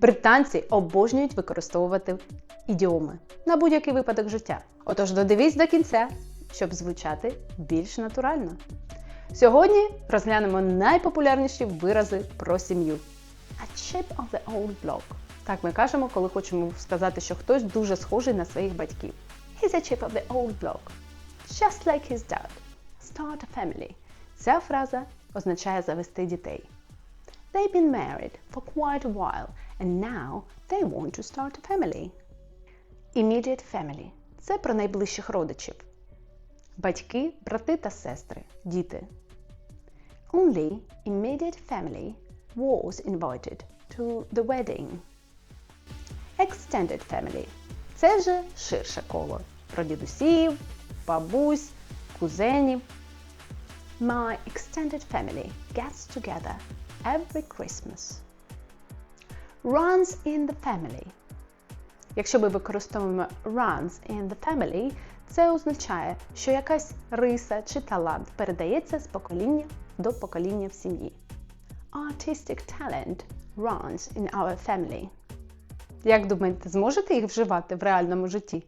Британці обожнюють використовувати ідіоми на будь-який випадок життя. Отож, додивись до кінця, щоб звучати більш натурально. Сьогодні розглянемо найпопулярніші вирази про сім'ю. A chip of the old block. Так ми кажемо, коли хочемо сказати, що хтось дуже схожий на своїх батьків. He's a chip of the old block. Just like his dad. Start a family. Ця фраза означає завести дітей. They've been married for quite a while and now they want to start a family. Immediate family – це про найближчих родичів. Батьки, брати та сестри, діти. Only immediate family was invited to the wedding. Extended family – це вже ширше коло про дідусів, бабусь, кузенів. My extended family gets together every Christmas. Runs in the family. Якщо ми використовуємо runs in the family, це означає, що якась риса чи талант передається з покоління до покоління в сім'ї. Artistic talent runs in our family. Як думаєте, зможете їх вживати в реальному житті?